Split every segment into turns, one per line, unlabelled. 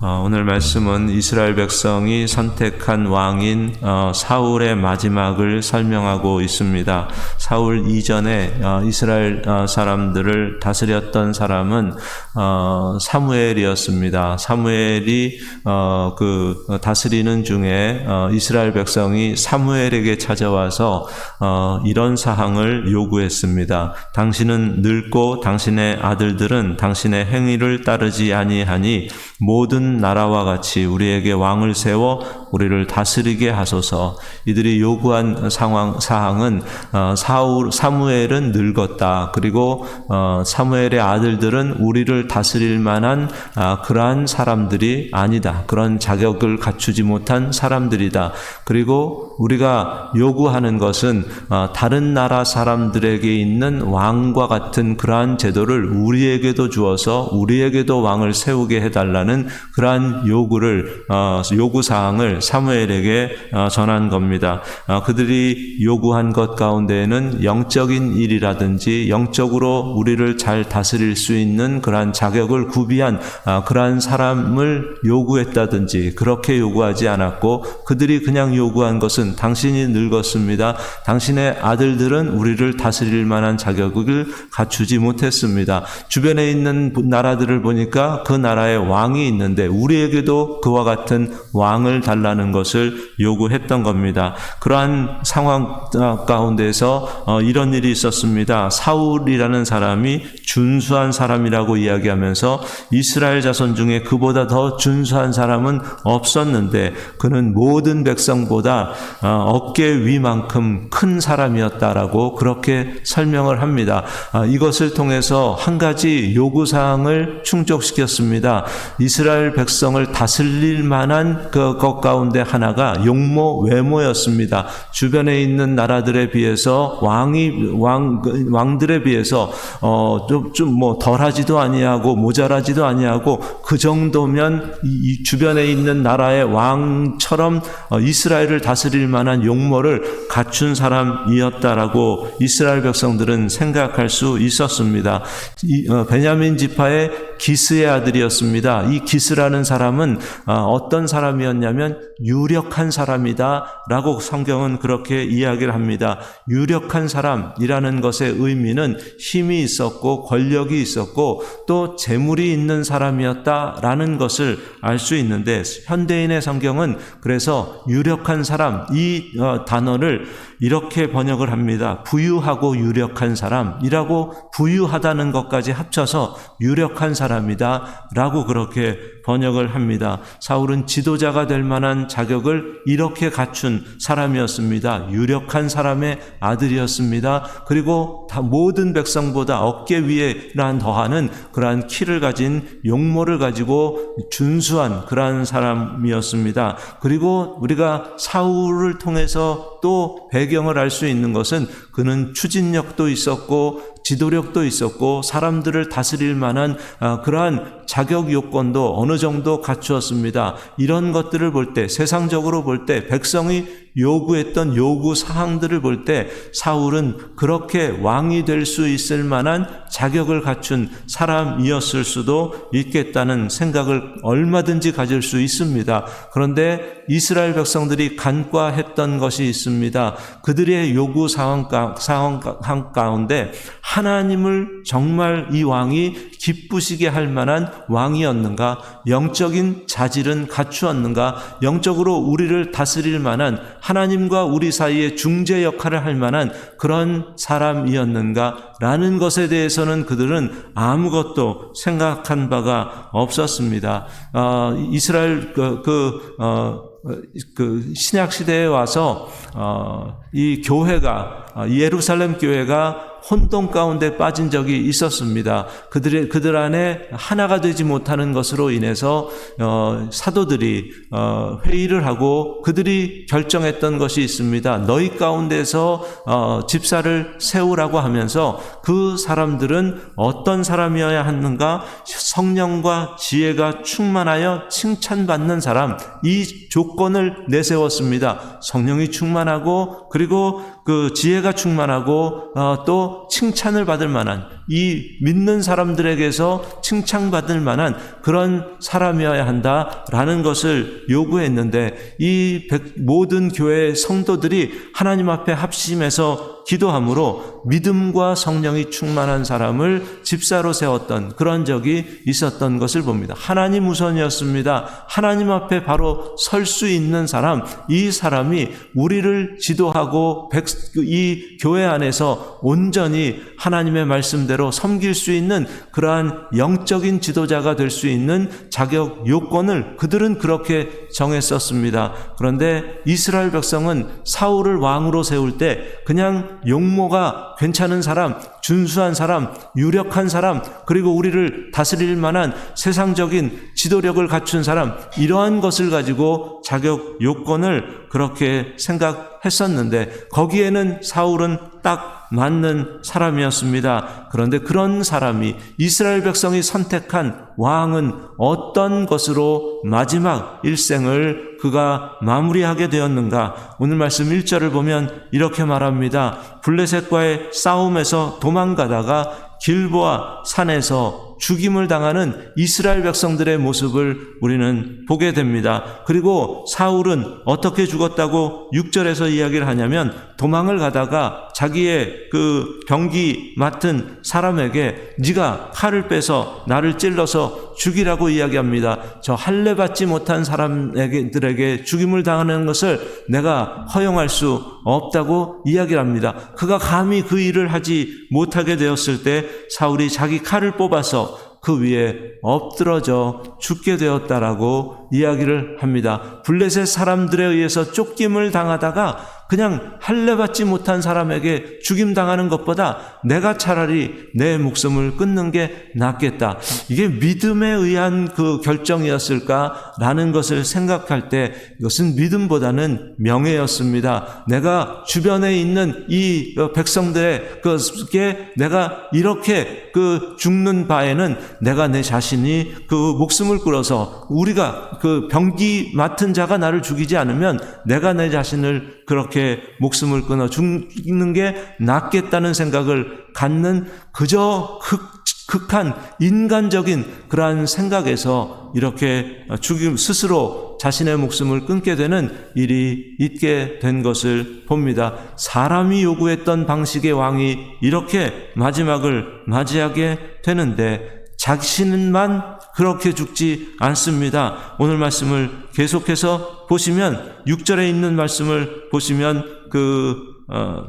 어, 오늘 말씀은 이스라엘 백성이 선택한 왕인 어, 사울의 마지막을 설명하고 있습니다. 사울 이전에 어, 이스라엘 어, 사람들을 다스렸던 사람은 어, 사무엘이었습니다. 사무엘이 어, 그 다스리는 중에 어, 이스라엘 백성이 사무엘에게 찾아와서 어, 이런 사항을 요구했습니다. 당신은 늙고 당신의 아들들은 당신의 행위를 따르지 아니하니 모든 나라와 같이 우리에게 왕을 세워 우리를 다스리게 하소서. 이들이 요구한 상황 사항은 어, 사울 사무엘은 늙었다. 그리고 어, 사무엘의 아들들은 우리를 다스릴 만한 아, 그러한 사람들이 아니다. 그런 자격을 갖추지 못한 사람들이다. 그리고 우리가 요구하는 것은 어, 다른 나라 사람들에게 있는 왕과 같은 그러한 제도를 우리에게도 주어서 우리에게도 왕을 세우게 해달라는 그러한 요구를 어, 요구 사항을 사무엘에게 어, 전한 겁니다. 어, 그들이 요구한 것 가운데에는 영적인 일이라든지 영적으로 우리를 잘 다스릴 수 있는 그러한 자격을 구비한 아, 그러한 사람을 요구했다든지 그렇게 요구하지 않았고 그들이 그냥 요구한 것은 당신이 늙었습니다. 당신의 아들들은 우리를 다스릴 만한 자격을 갖추지 못했습니다. 주변에 있는 나라들을 보니까 그 나라에 왕이 있는데 우리에게도 그와 같은 왕을 달라는 것을 요구했던 겁니다. 그러한 상황 가운데서 어, 이런 일이 있었습니다. 사울이라는 사람이 준수한 사람이라고 이야기하면서 이스라엘 자손 중에 그보다 더 준수한 사람은 없었는데 그는 모든 백성보다 어, 어깨 위만큼 큰 사람이었다라고 그렇게 설명을 합니다. 아, 이것을 통해서 한 가지 요구 사항을 충족시켰습니다. 이스라엘 백성을 다스릴 만한 그것 가운데 하나가 용모 외모였습니다. 주변에 있는 나라들에 비해서 왕이 왕 왕들에 비해서 어좀좀 뭐 덜하지도 아니하고 모자라지도 아니하고 그 정도면 이, 이 주변에 있는 나라의 왕처럼 어, 이스라엘을 다스릴 만한 용모를 갖춘 사람이었다라고 이스라엘 백성들은 생각할 수 있었습니다. 이, 어, 베냐민 지파의 기스의 아들이었습니다. 이 기스라는 사람은 어, 어떤 사람이었냐면 유력한 사람이다라고 성경은 그렇게 이야기를 합니다. 유력한 사람이라는 것의 의미는 힘이 있었고 권력이 있었고 또 재물이 있는 사람이었다라는 것을 알 수 있는데 현대인의 성경은 그래서 유력한 사람 이 어, 단어를 이렇게 번역을 합니다. 부유하고 유력한 사람이라고 부유하다는 것까지 합쳐서 유력한 사람 이다 라고 그렇게 번역을 합니다. 사울은 지도자가 될 만한 자격을 이렇게 갖춘 사람이었습니다. 유력한 사람의 아들이었습니다. 그리고 다 모든 백성보다 어깨 위에란 더하는 그러한 키를 가진 용모를 가지고 준수한 그러한 사람이었습니다. 그리고 우리가 사울을 통해서 또 배경을 알 수 있는 것은 그는 추진력도 있었고 지도력도 있었고 사람들을 다스릴 만한 아, 그러한 자격 요건도 어느 정도 갖추었습니다. 이런 것들을 볼 때 세상적으로 볼 때 백성이 요구했던 요구 사항들을 볼 때 사울은 그렇게 왕이 될 수 있을 만한 자격을 갖춘 사람이었을 수도 있겠다는 생각을 얼마든지 가질 수 있습니다. 그런데 이스라엘 백성들이 간과했던 것이 있습니다. 그들의 요구 상황 가운데 하나님을 정말 이 왕이 기쁘시게 할 만한 왕이었는가? 영적인 자질은 갖추었는가? 영적으로 우리를 다스릴 만한 하나님과 우리 사이에 중재 역할을 할 만한 그런 사람이었는가? 라는 것에 대해서는 그들은 아무것도 생각한 바가 없었습니다. 어, 이스라엘 그, 그, 어, 그 신약 시대에 와서 어, 이 교회가 예루살렘 교회가 혼돈 가운데 빠진 적이 있었습니다. 그들의 그들 안에 하나가 되지 못하는 것으로 인해서 어, 사도들이 어, 회의를 하고 그들이 결정했던 것이 있습니다. 너희 가운데서 어, 집사를 세우라고 하면서 그 사람들은 어떤 사람이어야 하는가? 성령과 지혜가 충만하여 칭찬받는 사람 이 조건을 내세웠습니다. 성령이 충만하고 그리고 그 지혜가 충만하고 어, 또 칭찬을 받을 만한 이 믿는 사람들에게서 칭찬받을 만한 그런 사람이어야 한다라는 것을 요구했는데 이 백- 모든 교회 성도들이 하나님 앞에 합심해서 기도함으로 믿음과 성령이 충만한 사람을 집사로 세웠던 그런 적이 있었던 것을 봅니다. 하나님 우선이었습니다. 하나님 앞에 바로 설 수 있는 사람, 이 사람이 우리를 지도하고 백- 이 교회 안에서 온전히 하나님의 말씀 대로 섬길 수 있는 그러한 영적인 지도자가 될 수 있는 자격 요건을 그들은 그렇게 정했었습니다. 그런데 이스라엘 백성은 사울을 왕으로 세울 때 그냥 용모가 괜찮은 사람, 준수한 사람, 유력한 사람, 그리고 우리를 다스릴 만한 세상적인 지도력을 갖춘 사람, 이러한 것을 가지고 자격 요건을 그렇게 생각했었는데 거기에는 사울은 딱 맞는 사람이었습니다. 그런데 그런 사람이 이스라엘 백성이 선택한 왕은 어떤 것으로 마지막 일생을 그가 마무리하게 되었는가? 오늘 말씀 1절을 보면 이렇게 말합니다. 블레셋과의 싸움에서 도망가다가 길보아 산에서 죽임을 당하는 이스라엘 백성들의 모습을 우리는 보게 됩니다. 그리고 사울은 어떻게 죽었다고 6절에서 이야기를 하냐면 도망을 가다가 자기의 그 병기 맡은 사람에게 네가 칼을 빼서 나를 찔러서 죽이라고 이야기합니다. 저 할례 받지 못한 사람들에게 죽임을 당하는 것을 내가 허용할 수 없다고 이야기를 합니다. 그가 감히 그 일을 하지 못하게 되었을 때 사울이 자기 칼을 뽑아서 그 위에 엎드러져 죽게 되었다라고 이야기를 합니다. 블레셋 사람들에 의해서 쫓김을 당하다가 그냥 할례 받지 못한 사람에게 죽임 당하는 것보다 내가 차라리 내 목숨을 끊는 게 낫겠다. 이게 믿음에 의한 그 결정이었을까라는 것을 생각할 때 이것은 믿음보다는 명예였습니다. 내가 주변에 있는 이 백성들의 그게 내가 이렇게 그 죽는 바에는 내가 내 자신이 그 목숨을 끌어서 우리가 그 병기 맡은 자가 나를 죽이지 않으면 내가 내 자신을 그렇게 목숨을 끊어 죽는 게 낫겠다는 생각을 갖는 그저 극, 극한 인간적인 그러한 생각에서 이렇게 죽임 스스로 자신의 목숨을 끊게 되는 일이 있게 된 것을 봅니다. 사람이 요구했던 방식의 왕이 이렇게 마지막을 맞이하게 되는데 자신만 그렇게 죽지 않습니다. 오늘 말씀을 계속해서 보시면 6절에 있는 말씀을 보시면 그 어,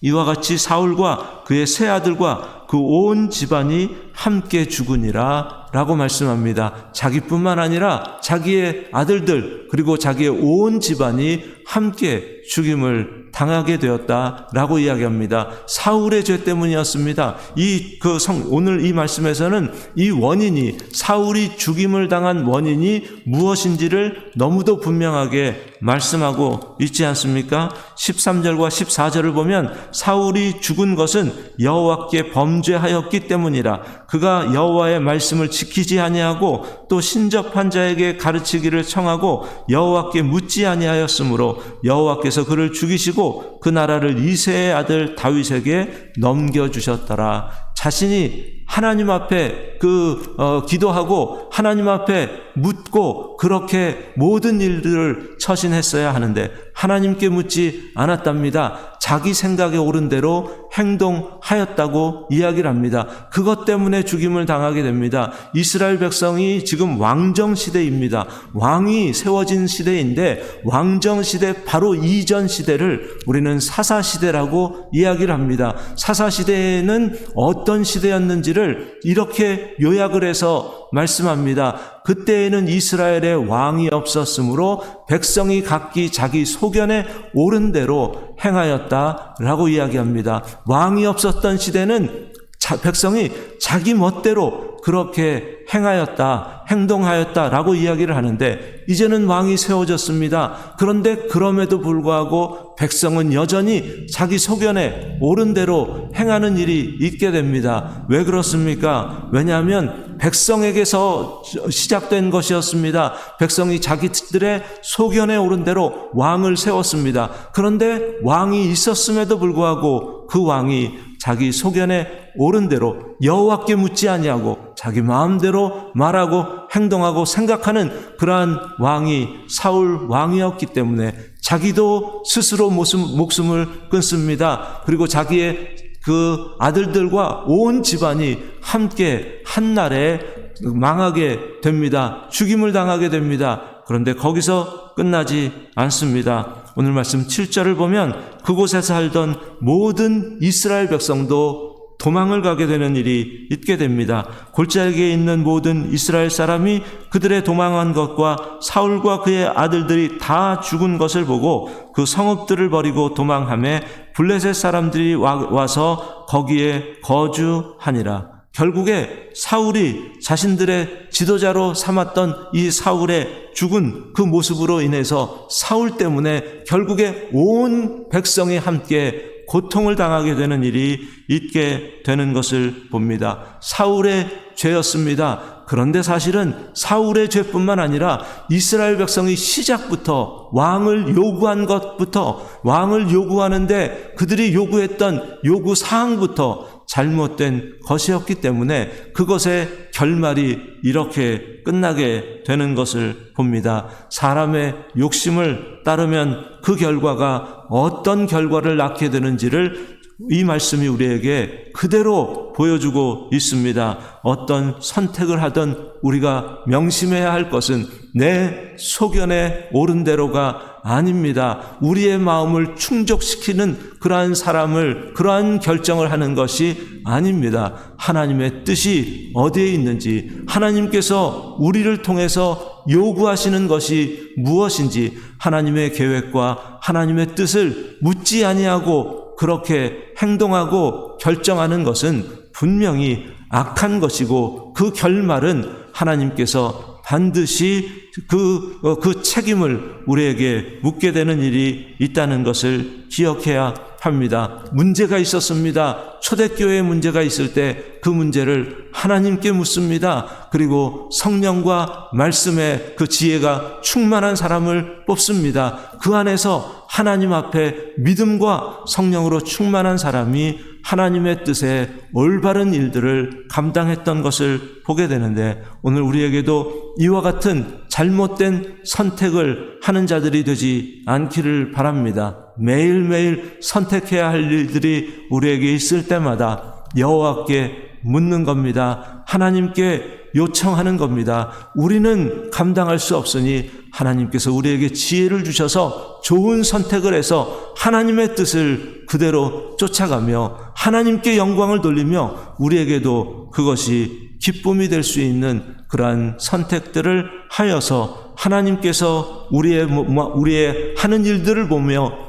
이와 같이 사울과 그의 세 아들과 그 온 집안이 함께 죽으니라 라고 말씀합니다. 자기뿐만 아니라 자기의 아들들 그리고 자기의 온 집안이 함께 죽임을 당하게 되었다라고 이야기합니다. 사울의 죄 때문이었습니다. 이그성 오늘 이 말씀에서는 이 원인이 사울이 죽임을 당한 원인이 무엇인지를 너무도 분명하게 말씀하고 있지 않습니까? 13절과 14절을 보면 사울이 죽은 것은 여호와께 범죄하였기 때문이라 그가 여호와의 말씀을 지키지 아니하고 또 신접한 자에게 가르치기를 청하고 여호와께 묻지 아니하였으므로 여호와께서 그를 죽이시고 그 나라를 이세의 아들 다윗에게 넘겨 주셨더라. 자신이 하나님 앞에 그 어, 기도하고 하나님 앞에 묻고 그렇게 모든 일들을 처신했어야 하는데 하나님께 묻지 않았답니다. 자기 생각에 옳은 대로 행동하였다고 이야기를 합니다. 그것 때문에 죽임을 당하게 됩니다. 이스라엘 백성이 지금 왕정 시대입니다. 왕이 세워진 시대인데 왕정 시대 바로 이전 시대를 우리는 사사 시대라고 이야기를 합니다. 사사 시대에는 어떤 시대였는지를 이렇게 요약을 해서 말씀합니다. 그때에는 이스라엘의 왕이 없었으므로 백성이 각기 자기 소견에 옳은 대로 행하였다라고 이야기합니다. 왕이 없었던 시대는 자, 백성이 자기 멋대로 그렇게 행하였다, 행동하였다라고 이야기를 하는데 이제는 왕이 세워졌습니다. 그런데 그럼에도 불구하고 백성은 여전히 자기 소견에 옳은 대로 행하는 일이 있게 됩니다. 왜 그렇습니까? 왜냐하면 백성에게서 시작된 것이었습니다. 백성이 자기들의 소견에 오른 대로 왕을 세웠습니다. 그런데 왕이 있었음에도 불구하고 그 왕이 자기 소견에 옳은 대로 여호와께 묻지 아니하고 자기 마음대로 말하고 행동하고 생각하는 그러한 왕이 사울 왕이었기 때문에 자기도 스스로 목숨, 목숨을 끊습니다. 그리고 자기의 그 아들들과 온 집안이 함께 한날에 망하게 됩니다. 죽임을 당하게 됩니다. 그런데 거기서 끝나지 않습니다. 오늘 말씀 7절을 보면 그곳에서 살던 모든 이스라엘 백성도 도망을 가게 되는 일이 있게 됩니다. 골짜기에 있는 모든 이스라엘 사람이 그들의 도망한 것과 사울과 그의 아들들이 다 죽은 것을 보고 그 성읍들을 버리고 도망함에 블레셋 사람들이 와, 와서 거기에 거주하니라. 결국에 사울이 자신들의 지도자로 삼았던 이 사울의 죽은 그 모습으로 인해서 사울 때문에 결국에 온 백성이 함께 고통을 당하게 되는 일이 있게 되는 것을 봅니다. 사울의 죄였습니다. 그런데 사실은 사울의 죄뿐만 아니라 이스라엘 백성이 시작부터 왕을 요구한 것부터 왕을 요구하는데 그들이 요구했던 요구 사항부터 잘못된 것이었기 때문에 그것의 결말이 이렇게 끝나게 되는 것을 봅니다. 사람의 욕심을 따르면 그 결과가 어떤 결과를 낳게 되는지를 이 말씀이 우리에게 그대로 보여주고 있습니다. 어떤 선택을 하든 우리가 명심해야 할 것은 내 소견에 옳은 대로가 아닙니다. 우리의 마음을 충족시키는 그러한 사람을, 그러한 결정을 하는 것이 아닙니다. 하나님의 뜻이 어디에 있는지, 하나님께서 우리를 통해서 요구하시는 것이 무엇인지, 하나님의 계획과 하나님의 뜻을 묻지 아니하고 그렇게 행동하고 결정하는 것은 분명히 악한 것이고 그 결말은 하나님께서 반드시 그, 어, 그 책임을 우리에게 묻게 되는 일이 있다는 것을 기억해야 합니다. 문제가 있었습니다. 초대교회에 문제가 있을 때 그 문제를 하나님께 묻습니다. 그리고 성령과 말씀의 그 지혜가 충만한 사람을 뽑습니다. 그 안에서 하나님 앞에 믿음과 성령으로 충만한 사람이 하나님의 뜻에 올바른 일들을 감당했던 것을 보게 되는데 오늘 우리에게도 이와 같은 잘못된 선택을 하는 자들이 되지 않기를 바랍니다. 매일매일 선택해야 할 일들이 우리에게 있을 때마다 여호와께 묻는 겁니다. 하나님께 요청하는 겁니다. 우리는 감당할 수 없으니 하나님께서 우리에게 지혜를 주셔서 좋은 선택을 해서 하나님의 뜻을 그대로 쫓아가며 하나님께 영광을 돌리며 우리에게도 그것이 기쁨이 될 수 있는 그러한 선택들을 하여서 하나님께서 우리의 뭐, 우리의 하는 일들을 보며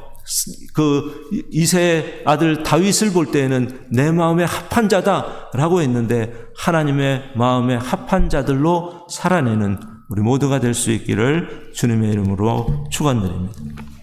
그 이세의 아들 다윗을 볼 때에는 내 마음에 합한 자다라고 했는데 하나님의 마음에 합한 자들로 살아내는 우리 모두가 될 수 있기를 주님의 이름으로 축원드립니다.